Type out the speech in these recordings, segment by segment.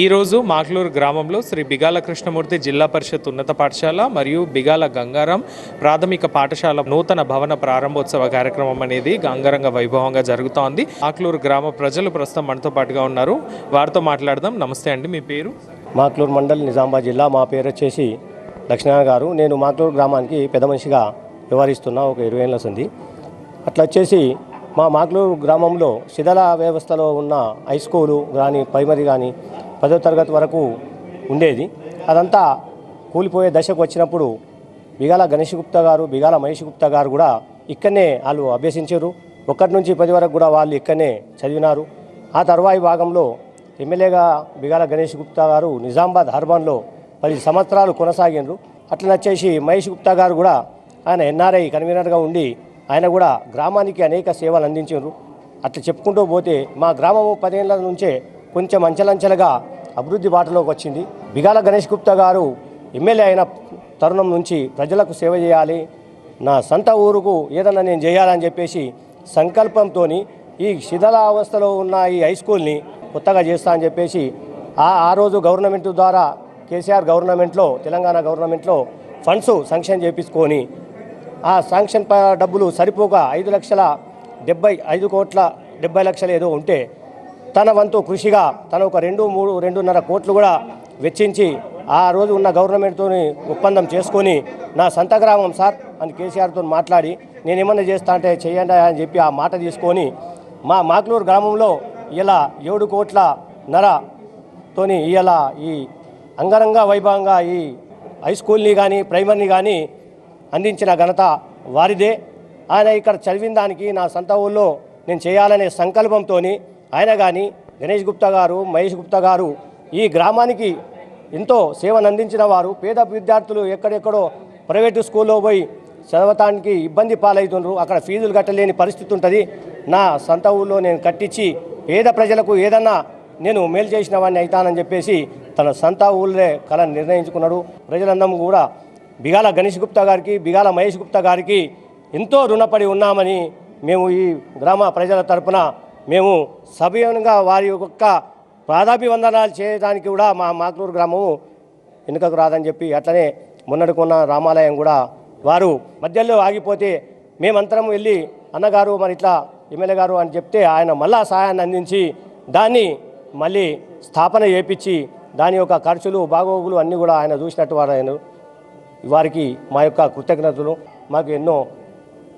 ఈరోజు మాక్లూరు గ్రామంలో శ్రీ బిగాల కృష్ణమూర్తి జిల్లా పరిషత్ ఉన్నత పాఠశాల మరియు బిగాల గంగారం ప్రాథమిక పాఠశాల నూతన భవన ప్రారంభోత్సవ కార్యక్రమం అనేది గంగారంగ వైభవంగా జరుగుతోంది. మాక్లూరు గ్రామ ప్రజలు ప్రస్తుతం మనతో పాటుగా ఉన్నారు. వారితో మాట్లాడదాం. నమస్తే అండి మీ పేరు? మాక్లూరు మండల్ నిజామాబాద్ జిల్లా. మా పేరు వచ్చేసి లక్ష్మణ గారు. నేను మాక్లూరు గ్రామానికి పెద్ద మనిషిగా వ్యవహరిస్తున్నా ఒక ఇరవై ఏళ్ళ ఉంది అట్లా వచ్చేసి మా మాక్లూరు గ్రామంలో శిథిల వ్యవస్థలో ఉన్న హై స్కూలు కానీ ప్రైమరీ కానీ పదో తరగతి వరకు ఉండేది. అదంతా కూలిపోయే దశకు వచ్చినప్పుడు బిగాల గణేష్ గుప్తా గారు బిగాల మహేష్ గుప్తా గారు కూడా ఇక్కడనే వాళ్ళు అభ్యసించారు. ఒకటి నుంచి పది వరకు కూడా వాళ్ళు ఇక్కడనే చదివినారు. ఆ తర్వాయి భాగంలో ఎమ్మెల్యేగా బిగాల గణేష్ గుప్తా గారు నిజామాబాద్ హర్బన్లో పది సంవత్సరాలు కొనసాగినారు అట్లా వచ్చేసి మహేష్ గుప్తా గారు కూడా ఆయన ఎన్ఆర్ఐ కన్వీనర్గా ఉండి ఆయన కూడా గ్రామానికి అనేక సేవలు అందించారు అట్లా చెప్పుకుంటూ పోతే మా గ్రామము పదేళ్ళ నుంచే కొంచెం అంచెలంచెలుగా అభివృద్ధి బాటలోకి వచ్చింది. బిగాల గణేష్ గుప్తా గారు ఎమ్మెల్యే అయిన తరుణం నుంచి ప్రజలకు సేవ చేయాలి. నా సొంత ఊరుకు ఏదన్నా నేను చేయాలని చెప్పేసి సంకల్పంతో ఈ శిథిలావస్థలో ఉన్న ఈ హై స్కూల్ని కొత్తగా చేస్తా అని చెప్పేసి ఆ ఆ రోజు గవర్నమెంట్ ద్వారా కేసీఆర్ గవర్నమెంట్లో తెలంగాణ గవర్నమెంట్లో ఫండ్స్ శాంక్షన్ చేపించుకొని ఆ శాంక్షన్ డబ్బులు సరిపోక ఐదు లక్షల డెబ్బై ఐదు కోట్ల డెబ్బై లక్షలు ఏదో ఉంటే తన వంతు కృషిగా తన ఒక రెండు మూడు రెండున్నర కోట్లు కూడా వెచ్చించి ఆ రోజు ఉన్న గవర్నమెంట్తో ఒప్పందం చేసుకొని నా సొంత గ్రామం సార్ అని కేసీఆర్తో మాట్లాడి నేను ఏమన్నా చేస్తా అంటే చేయండి అని చెప్పి ఆ మాట తీసుకొని మా మాక్లూరు గ్రామంలో ఇలా ఏడు కోట్ల నరతోని ఇలా ఈ అంగరంగ వైభవంగా ఈ హై స్కూల్ని కానీ ప్రైమరీని కానీ అందించిన ఘనత వారిదే. ఆయన ఇక్కడ చదివిన దానికి నా సొంత ఊళ్ళో నేను చేయాలనే సంకల్పంతో ఆయన కానీ గణేష్ గుప్తా గారు మహేష్ గుప్తా గారు ఈ గ్రామానికి ఎంతో సేవను అందించిన వారు. పేద విద్యార్థులు ఎక్కడెక్కడో ప్రైవేటు స్కూల్లో పోయి చదవటానికి ఇబ్బంది పాలవుతున్నారు అక్కడ ఫీజులు కట్టలేని పరిస్థితి ఉంటుంది. నా సొంత ఊళ్ళో నేను కట్టించి పేద ప్రజలకు ఏదన్నా నేను మేలు చేసిన వాడిని అవుతానని చెప్పేసి తన సొంత ఊళ్ళే కళ నిర్ణయించుకున్నాడు. ప్రజలందరం కూడా బిగాల గణేష్ గుప్తా గారికి బిగాల మహేష్ గుప్తా గారికి ఎంతో రుణపడి ఉన్నామని మేము ఈ గ్రామ ప్రజల తరపున మేము సభ్యంగా వారి యొక్క పాదాభివందనాలు చేయడానికి కూడా మా మాక్లూరు గ్రామము వెనుకకు రాదని చెప్పి అట్లనే మొన్నటికున్న రామాలయం కూడా వారు మధ్యలో ఆగిపోతే మేమంతరం వెళ్ళి అన్నగారు మరి ఇట్లా ఎమ్మెల్యే గారు అని చెప్తే ఆయన మళ్ళా సహాయాన్ని అందించి దాన్ని మళ్ళీ స్థాపన చేపించి దాని యొక్క ఖర్చులు బాగోగులు అన్నీ కూడా ఆయన చూసినట్టు వారు ఆయన వారికి మా యొక్క కృతజ్ఞతలు. మాకు ఎన్నో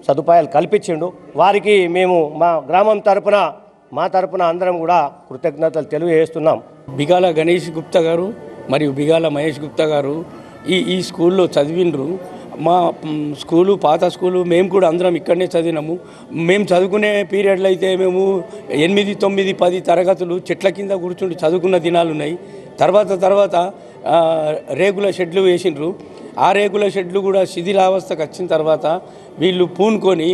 సదుపాయాలు కల్పించిండు. వారికి మేము మా గ్రామం తరపున మా తరపున అందరం కూడా కృతజ్ఞతలు తెలియజేస్తున్నాం. బిగాల గణేష్ గుప్తా గారు మరియు బిగాల మహేష్ గుప్తా గారు ఈ ఈ స్కూల్లో చదివిండ్రు. మా స్కూలు పాత స్కూలు మేము కూడా అందరం ఇక్కడనే చదివినాము. మేము చదువుకునే పీరియడ్లో అయితే మేము ఎనిమిది తొమ్మిది పది తరగతులు చెట్ల కింద కూర్చుండి చదువుకున్న దినాలు ఉన్నాయి. తర్వాత తర్వాత రేగుల రేకుల షెడ్లు వేసిండ్రు. ఆ రేకుల షెడ్లు కూడా శిథిలావస్థకు వచ్చిన తర్వాత వీళ్ళు పూనుకొని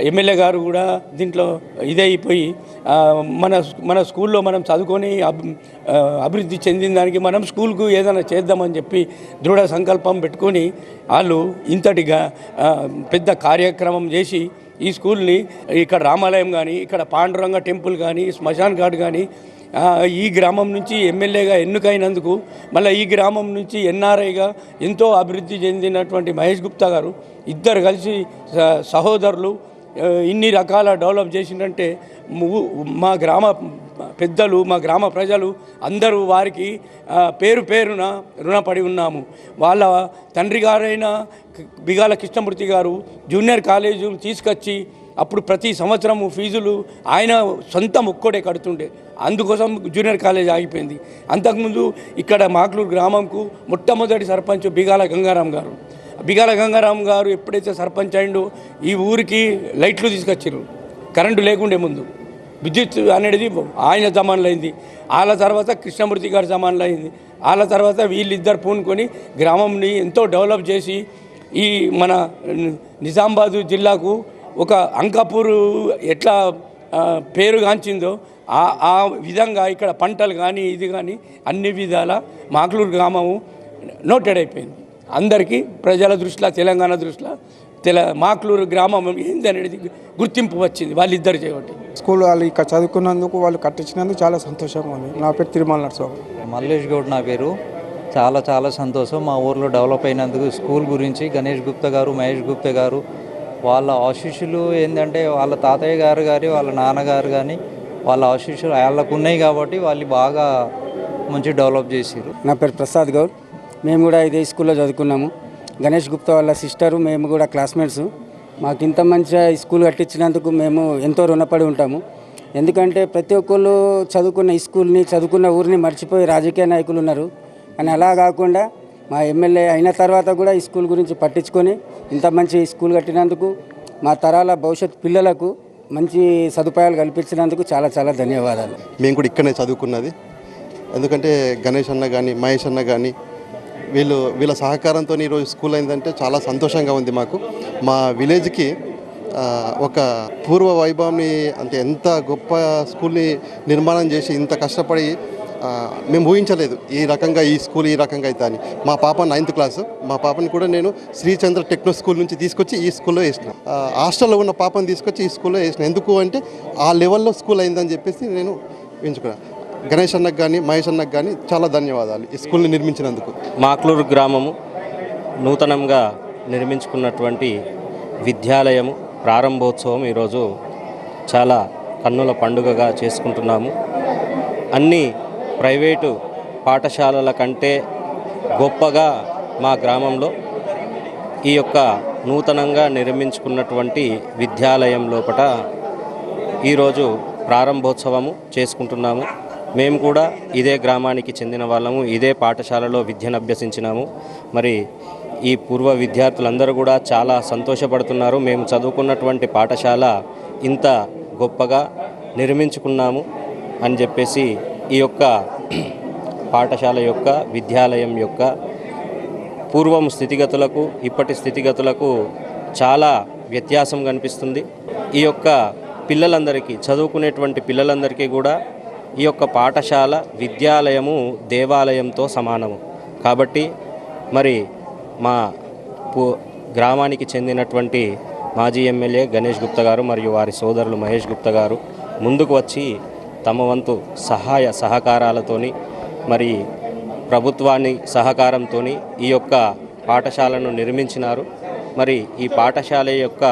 ఎమ్మెల్యే గారు కూడా దీంట్లో ఇదైపోయి మన మన స్కూల్లో మనం చదువుకొని అబ్- అభివృద్ధి చెందిన దానికి మనం స్కూల్కు ఏదైనా చేద్దామని చెప్పి దృఢ సంకల్పం పెట్టుకొని వాళ్ళు ఇంతటిగా పెద్ద కార్యక్రమం చేసి ఈ స్కూల్ని ఇక్కడ రామాలయం కానీ ఇక్కడ పాండురంగ టెంపుల్ కానీ శ్మశాన్ ఘాట్ కానీ ఈ గ్రామం నుంచి ఎమ్మెల్యేగా ఎన్నికైనందుకు మళ్ళీ ఈ గ్రామం నుంచి ఎన్ఆర్ఐగా ఎంతో అభివృద్ధి చెందినటువంటి మహేష్ గుప్తా గారు ఇద్దరు కలిసి స- సహోదరులు ఇన్ని రకాల డెవలప్ చేసిందంటే మా గ్రామ పెద్దలు మా గ్రామ ప్రజలు అందరూ వారికి పేరు పేరున రుణపడి ఉన్నాము. వాళ్ళ తండ్రి గారైన బిగాల కృష్ణమూర్తి గారు జూనియర్ కాలేజీ తీసుకొచ్చి అప్పుడు ప్రతి సంవత్సరము ఫీజులు ఆయన సొంతం ముక్కోడే కడుతుండే. అందుకోసం జూనియర్ కాలేజ్ ఆగిపోయింది. అంతకుముందు ఇక్కడ మాక్లూరు గ్రామంకు మొట్టమొదటి సర్పంచ్ బిగాల గంగారాం గారు. బిగాల గంగారాం గారు ఎప్పుడైతే సర్పంచ్ అయిండో ఈ ఊరికి లైట్లు తీసుకొచ్చారు కరెంటు లేకుండే ముందు. విద్యుత్ అనేది ఆయన జమాన్లో అయింది. వాళ్ళ తర్వాత కృష్ణమూర్తి గారి జమానులు అయింది. వాళ్ళ తర్వాత వీళ్ళిద్దరు పూనుకొని గ్రామంని ఎంతో డెవలప్ చేసి ఈ మన నిజామాబాదు జిల్లాకు ఒక అంకాపూర్ ఎట్లా పేరుగాంచిందో ఆ ఆ విధంగా ఇక్కడ పంటలు కానీ ఇది కానీ అన్ని విధాల మాక్లూరు గ్రామము నోటెడ్ అయిపోయింది. అందరికీ ప్రజల దృష్టిలో తెలంగాణ దృష్టిలో తెల మాక్లూరు గ్రామం ఏంది అనేది గుర్తింపు వచ్చింది వాళ్ళిద్దరు చేయబట్టి స్కూల్ వాళ్ళు ఇక్కడ చదువుకున్నందుకు వాళ్ళు కట్టించినందుకు చాలా సంతోషంగా ఉంది. నా పేరు తిరుమల నరసింహ. మల్లేష్ గౌడ్ నా పేరు. చాలా చాలా సంతోషం. మా ఊర్లో డెవలప్ అయినందుకు స్కూల్ గురించి గణేష్ గుప్తా గారు మహేష్ గుప్తా గారు వాళ్ళ ఆశీస్సులు ఏంటంటే వాళ్ళ తాతయ్య గారు కానీ వాళ్ళ నాన్నగారు కానీ వాళ్ళ ఆశీస్సులు వాళ్ళకు ఉన్నాయి కాబట్టి వాళ్ళు బాగా మంచి డెవలప్ చేసారు నా పేరు ప్రసాద్ గౌడ్. మేము కూడా ఇదే స్కూల్లో చదువుకున్నాము. గణేష్ గుప్తా వాళ్ళ సిస్టరు మేము కూడా క్లాస్మేట్స్. మాకు ఇంత మంచిగా ఈ స్కూల్ కట్టించినందుకు మేము ఎంతో రుణపడి ఉంటాము. ఎందుకంటే ప్రతి ఒక్కళ్ళు చదువుకున్న ఈ స్కూల్ని చదువుకున్న ఊరిని మర్చిపోయి రాజకీయ నాయకులు ఉన్నారు. కానీ అలా కాకుండా మా ఎమ్మెల్యే అయిన తర్వాత కూడా ఈ స్కూల్ గురించి పట్టించుకొని ఇంత మంచి స్కూల్ కట్టినందుకు మా తరాల భవిష్యత్ పిల్లలకు మంచి సదుపాయాలు కల్పించినందుకు చాలా చాలా ధన్యవాదాలు. మేము కూడా ఇక్కడనే చదువుకున్నది. ఎందుకంటే గణేష్ అన్న కానీ మహేష్ అన్న కానీ వీళ్ళు వీళ్ళ సహకారంతో ఈరోజు స్కూల్ అయిందంటే చాలా సంతోషంగా ఉంది మాకు. మా విలేజ్కి ఒక పూర్వ వైభవాన్ని అంటే ఎంత గొప్ప స్కూల్ని నిర్మాణం చేసి ఇంత కష్టపడి మేము ఊహించలేదు ఈ రకంగా ఈ స్కూల్ ఈ రకంగా అయితే అని. మా పాప నైన్త్ క్లాస్ మా పాపని కూడా నేను శ్రీచంద్ర టెక్నో స్కూల్ నుంచి తీసుకొచ్చి ఈ స్కూల్లో వేసిన. హాస్టల్లో ఉన్న పాపని తీసుకొచ్చి ఈ స్కూల్లో వేసిన. ఎందుకు అంటే ఆ లెవెల్లో స్కూల్ అయిందని చెప్పేసి నేను ఎంచుకున్నాను గణేష్ అన్నకు కానీ మహేష్ అన్నకు కానీ చాలా ధన్యవాదాలు ఈ స్కూల్ని నిర్మించినందుకు. మాక్లూరు గ్రామము నూతనంగా నిర్మించుకున్నటువంటి విద్యాలయము ప్రారంభోత్సవం ఈరోజు చాలా కన్నుల పండుగగా చేసుకుంటున్నాము. అన్ని ప్రైవేటు పాఠశాలల కంటే గొప్పగా మా గ్రామంలో ఈ యొక్క నూతనంగా నిర్మించుకున్నటువంటి విద్యాలయం లోపట ఈరోజు ప్రారంభోత్సవము చేసుకుంటున్నాము. మేము కూడా ఇదే గ్రామానికి చెందిన వాళ్ళము ఇదే పాఠశాలలో విద్యను అభ్యసించినాము. మరి ఈ పూర్వ విద్యార్థులందరూ కూడా చాలా సంతోషపడుతున్నారు. మేము చదువుకున్నటువంటి పాఠశాల ఇంత గొప్పగా నిర్మించుకున్నాము అని చెప్పేసి ఈ యొక్క పాఠశాల యొక్క విద్యాలయం యొక్క పూర్వం స్థితిగతులకు ఇప్పటి స్థితిగతులకు చాలా వ్యత్యాసం కనిపిస్తుంది. ఈ యొక్క పిల్లలందరికీ చదువుకునేటువంటి పిల్లలందరికీ కూడా ఈ యొక్క పాఠశాల విద్యాలయము దేవాలయంతో సమానము. కాబట్టి మరి మా గ్రామానికి చెందినటువంటి మాజీ ఎమ్మెల్యే గణేష్ గుప్తా గారు మరియు వారి సోదరులు మహేష్ గుప్తా గారు ముందుకు వచ్చి తమ వంతు సహాయ సహకారాలతోని మరి ప్రభుత్వాన్ని సహకారంతో ఈ యొక్క పాఠశాలను నిర్మించినారు. మరి ఈ పాఠశాల యొక్క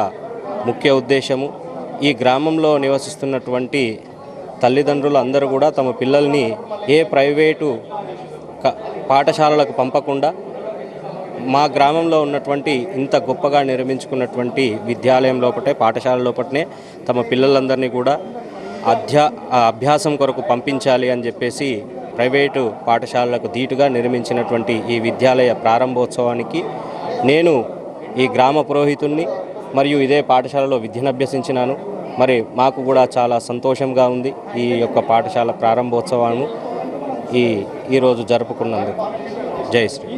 ముఖ్య ఉద్దేశము ఈ గ్రామంలో నివసిస్తున్నటువంటి తల్లిదండ్రులు అందరూ కూడా తమ పిల్లల్ని ఏ ప్రైవేటు పాఠశాలలకు పంపకుండా మా గ్రామంలో ఉన్నటువంటి ఇంత గొప్పగా నిర్మించుకున్నటువంటి విద్యాలయం లోపటే పాఠశాల లోపటనే తమ పిల్లలందరినీ కూడా అధ్యా అభ్యాసం కొరకు పంపించాలి అని చెప్పేసి ప్రైవేటు పాఠశాలలకు ధీటుగా నిర్మించినటువంటి ఈ విద్యాలయ ప్రారంభోత్సవానికి నేను ఈ గ్రామ పురోహితుణ్ణి మరియు ఇదే పాఠశాలలో విద్యను అభ్యసించినాను. మరి మాకు కూడా చాలా సంతోషంగా ఉంది ఈ యొక్క పాఠశాల ప్రారంభోత్సవాన్ని ఈ ఈరోజు జరుపుకున్నందుకు. జై శ్రీ.